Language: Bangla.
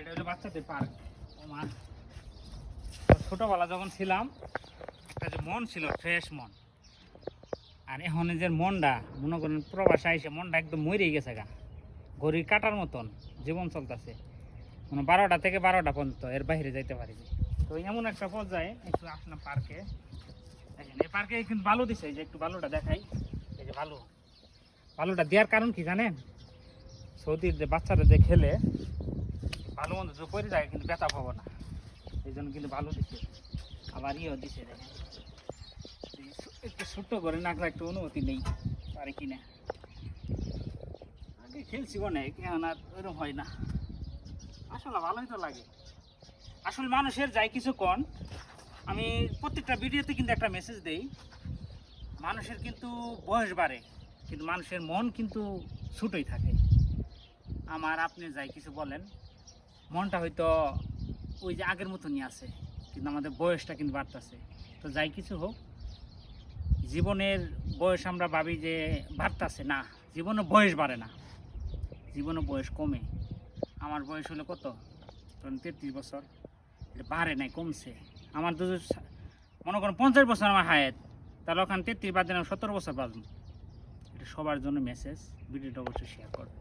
এটা হলো বাচ্চাদের পার্ক আমার ছোটবেলা যখন ছিলাম, একটা যে মন ছিল ফ্রেশ মন। আর এখন যে মনটা, মনে করেন প্রবাসে এসে মনটা একদম মরে গেছে গা। ঘড়ির কাটার মতন জীবন চলতেছে। মানে বারোটা থেকে বারোটা পর্যন্ত এর বাইরে যাইতে পারিনি তো এমন একটা পর্যায়ে একটু আসলাম পার্কে দেখেন, এই পার্কে কিন্তু ভালো দিছে যে একটু ভালোটা দেখাই। এই যে ভালো ভালোটা দেওয়ার কারণ কি জানেন? সৌদির যে বাচ্চারা যে খেলে ভালো মন্দ যে পরে যায়, কিন্তু ব্যথা পাবো না। এই জন্য কিন্তু ভালো দিচ্ছে আবার ইয়েও দিছে দেখেন। একটু ছোট্ট করে নাকরা একটু অনুমতি নেই, পারে কিনা আগে খেলছি অনেক, এখন আর ওইরকম হয় না। আসলে ভালোই তো লাগে। আসলে মানুষের যাই কিছু কন, আমি প্রত্যেকটা ভিডিওতে কিন্তু একটা মেসেজ দেই। মানুষের কিন্তু বয়স বাড়ে, কিন্তু মানুষের মন কিন্তু ছোটোই থাকে। আমার আপনি যাই কিছু বলেন মনটা হয়তো ওই যে আগের মতনই আছে, কিন্তু আমাদের বয়সটা কিন্তু বাড়তেছে। তো যাই কিছু হোক, জীবনের বয়স আমরা ভাবি যে বাড়তেছে না, জীবনে বয়স বাড়ে না। জীবনে বয়স কমে। আমার বয়স হলো কত? তখন তেত্রিশ বছর। এটা বাড়ে নাই, কমছে। আমার দুজন মনে করেন পঞ্চাশ বছর আমার হায়াত, তাহলে ওখানে তেত্রিশ বাদ দিন সতেরো বছর বাঁচবো এটা সবার জন্য মেসেজ ভিডিওটা অবশ্যই শেয়ার করবে।